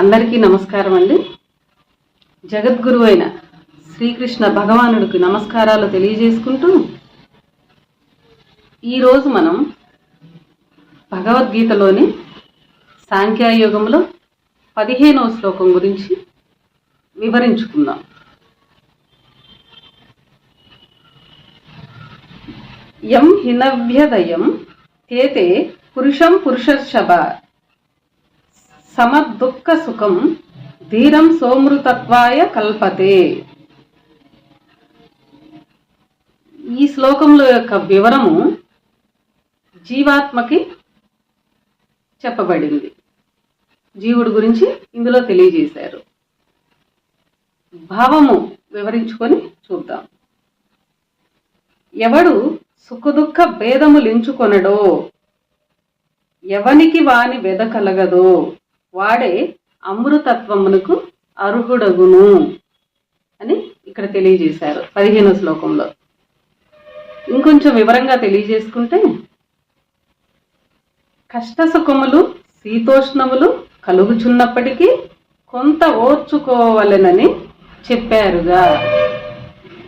అందరికీ నమస్కారం అండి. జగద్గురు అయిన శ్రీకృష్ణ భగవానుడికి నమస్కారాలు తెలియజేసుకుంటూ ఈరోజు మనం భగవద్గీతలోని సాంఖ్యాయుగంలో పదిహేనవ శ్లోకం గురించి వివరించుకుందాం. యం హినవ్యదయం తేతే పురుషం పురుషర్షభ సమదుఃఖ సుఖం ధీరం సోమృతత్వాయ కల్పతే. ఈ శ్లోకంలో యొక్క వివరము జీవాత్మకి చెప్పబడింది. జీవుడు గురించి ఇందులో తెలియజేశారు. భావము వివరించుకొని చూద్దాం. ఎవడు సుఖదుఖ భేదములించుకొనడో ఎవనికి వాని వెదకలగదో వాడే అమృతత్వమునకు అర్హుడగును అని ఇక్కడ తెలియజేశారు పదిహేనో శ్లోకంలో. ఇంకొంచెం వివరంగా తెలియజేసుకుంటే కష్ట సుఖములు శీతోష్ణములు కలుగుచున్నప్పటికీ కొంత ఓర్చుకోవలెనని చెప్పారుగా.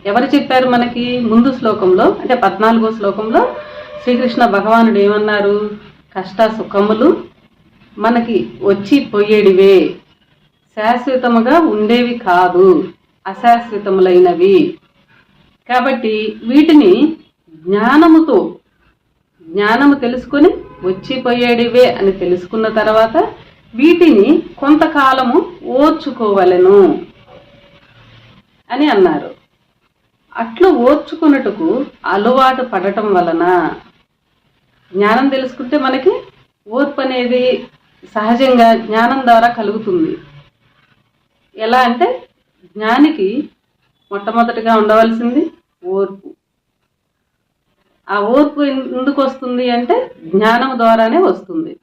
ఎవరు చెప్పారు మనకి ముందు శ్లోకంలో? అంటే పద్నాలుగో శ్లోకంలో శ్రీకృష్ణ భగవానుడు ఏమన్నారు? కష్ట సుఖములు మనకి వచ్చి పోయేడివే. శాశ్వతముగా ఉండేవి కాదు అశాశ్వతములైనవి. కాబట్టి వీటిని జ్ఞానముతో జ్ఞానము తెలుసుకొని వచ్చిపోయేడివే అని తెలుసుకున్న తర్వాత వీటిని కొంతకాలము ఓర్చుకోవలెను అని అన్నారు. అట్లు ఓర్చుకున్నట్టుకు అలవాటు పడటం వలన జ్ఞానం తెలుసుకుంటే మనకి ఓర్పు అనేది సహజంగా జ్ఞానం ద్వారా కలుగుతుంది. ఎలా అంటే జ్ఞానికి మొట్టమొదటిగా ఉండవలసింది ఓర్పు. ఆ ఓర్పు ఎందుకు వస్తుంది అంటే జ్ఞానం ద్వారానే వస్తుంది.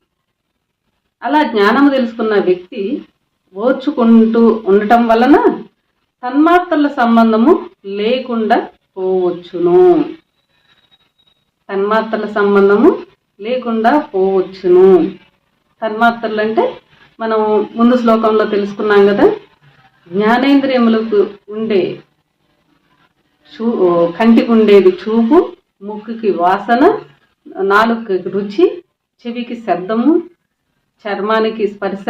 అలా జ్ఞానం తెలుసుకున్న వ్యక్తి ఓర్చుకుంటూ ఉండటం వలన తన్మాత్రల సంబంధము లేకుండా పోవచ్చును. తన్మాత్రల సంబంధము లేకుండా పోవచ్చును. తన్మాత్రలు అంటే మనం ముందు శ్లోకంలో తెలుసుకున్నాం కదా. జ్ఞానేంద్రియములకు ఉండే చూ కంటికి ఉండేది చూపు ముక్కుకి వాసన నాలుగుకి రుచి చెవికి శబ్దము చర్మానికి స్పర్శ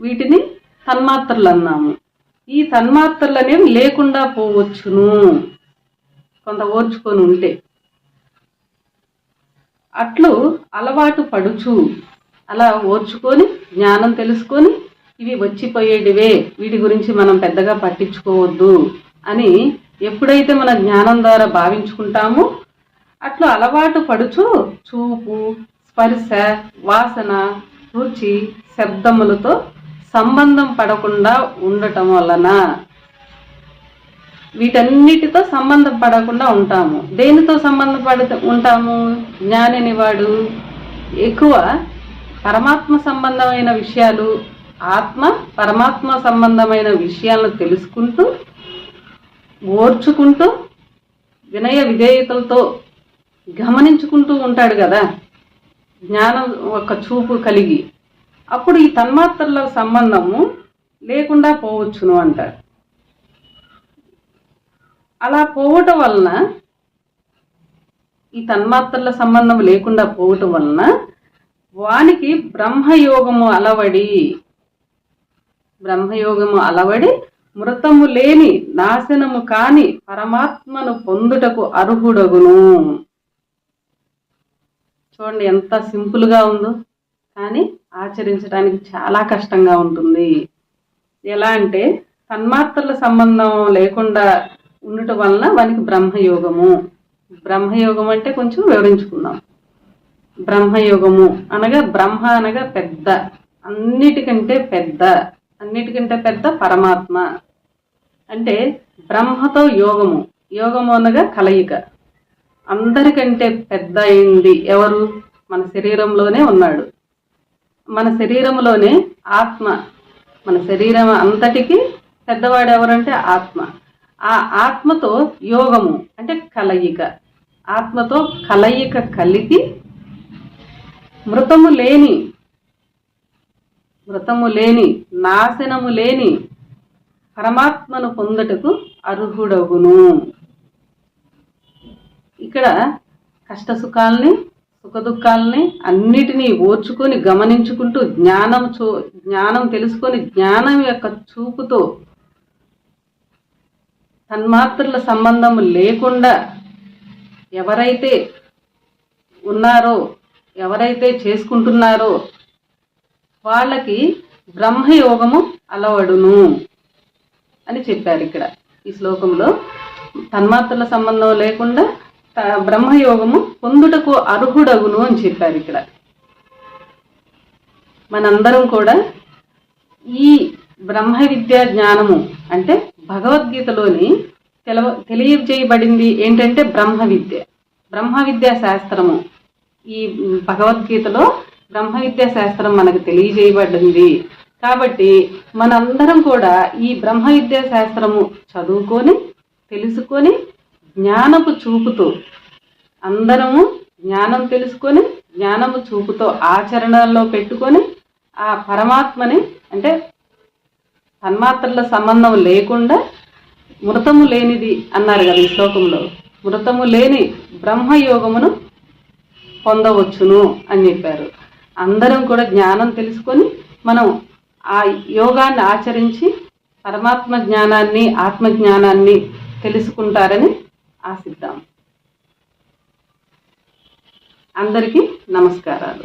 వీటిని తన్మాత్రలు అన్నాము ఈ తన్మాత్రలు అనేవి లేకుండా పోవచ్చును. కొంత ఓర్చుకొని ఉంటే. అట్లు అలవాటు పడుచు. అలా ఓర్చుకొని జ్ఞానం తెలుసుకొని ఇవి వచ్చిపోయేటివే వీటి గురించి మనం పెద్దగా పట్టించుకోవద్దు అని ఎప్పుడైతే మన జ్ఞానం ద్వారా భావించుకుంటామో అట్లా అలవాటు పడుచు చూపు స్పర్శ వాసన రుచి శబ్దములతో సంబంధం పడకుండా ఉండటం వలన వీటన్నిటితో సంబంధం పడకుండా ఉంటాము. దేనితో సంబంధం పడ ఉంటాము? జ్ఞానిని వాడు ఎక్కువ పరమాత్మ సంబంధమైన విషయాలు ఆత్మ పరమాత్మ సంబంధమైన విషయాలను తెలుసుకుంటూ ఓర్చుకుంటూ వినయ విధేయతలతో గమనించుకుంటూ ఉంటాడు కదా. జ్ఞానం ఒక చూపు కలిగి. అప్పుడు ఈ తన్మాత్రల సంబంధము లేకుండా పోవచ్చును అంటాడు. అలా పోవటం వలన ఈ తన్మాత్రల సంబంధం లేకుండా పోవటం వలన వానికి బ్రహ్మయోగము అలవడి. బ్రహ్మయోగము అలవడి మృతము లేని నాశనము కాని పరమాత్మను పొందుటకు అర్హుడగును. చూడండి ఎంత సింపుల్గా ఉందో. కానీ ఆచరించడానికి చాలా కష్టంగా ఉంటుంది. ఎలా అంటే తన్మాత్రల సంబంధం లేకుండా ఉండటం వలన వానికి బ్రహ్మయోగము. బ్రహ్మయోగం అంటే కొంచెం వివరించుకుందాం. బ్రహ్మయోగము అనగా బ్రహ్మ అనగా పెద్ద. అన్నిటికంటే పెద్ద. అన్నిటికంటే పెద్ద పరమాత్మ. అంటే బ్రహ్మతో యోగము. యోగము అనగా కలయిక. అందరికంటే పెద్ద అయింది ఎవరు? మన శరీరంలోనే ఉన్నాడు. మన శరీరంలోనే ఆత్మ. మన శరీరం అంతటికి పెద్దవాడు ఎవరంటే ఆత్మ. ఆ ఆత్మతో యోగము అంటే కలయిక. ఆత్మతో కలయిక కలిగి మృతము లేని మృతము లేని నాశనము లేని పరమాత్మను పొందుటకు అర్హుడవును ఇక్కడ కష్ట సుఖాలని సుఖ దుఃఖాలని అన్నిటినీ ఓర్చుకొని గమనించుకుంటూ జ్ఞానం చూ జ్ఞానం తెలుసుకొని జ్ఞానం యొక్క చూపుతో తన్మాత్రల సంబంధం లేకుండా ఎవరైతే ఉన్నారో ఎవరైతే చేసుకుంటున్నారో వాళ్ళకి బ్రహ్మయోగము అలవడును అని చెప్పారు ఇక్కడ. ఈ శ్లోకంలో తన్మాత్రల సంబంధం లేకుండా త- బ్రహ్మయోగము పొందుటకు అర్హుడగును అని చెప్పారు ఇక్కడ. మనందరం కూడా ఈ బ్రహ్మ విద్యా జ్ఞానము అంటే భగవద్గీతలోని తెలవ తెలియజేయబడింది ఏంటంటే బ్రహ్మ విద్య. బ్రహ్మ విద్యా శాస్త్రము. ఈ భగవద్గీతలో బ్రహ్మ విద్యా శాస్త్రం మనకు తెలియజేయబడింది. కాబట్టి మనందరం కూడా ఈ బ్రహ్మ విద్యా శాస్త్రము చదువుకొని తెలుసుకొని జ్ఞానపు చూపుతూ అందరము జ్ఞానం తెలుసుకొని జ్ఞానము చూపుతో ఆచరణలో పెట్టుకొని ఆ పరమాత్మని అంటే తన్మాత్రల సంబంధం లేకుండా మృతము లేనిది అన్నారు కదా ఈ శ్లోకంలో. మృతము లేని బ్రహ్మయోగమును పొందవచ్చును అని చెప్పారు. అందరం కూడా జ్ఞానం తెలుసుకొని మనం ఆ యోగాన్ని ఆచరించి పరమాత్మ జ్ఞానాన్ని ఆత్మజ్ఞానాన్ని తెలుసుకుంటారని ఆశిద్దాం. అందరికీ నమస్కారాలు.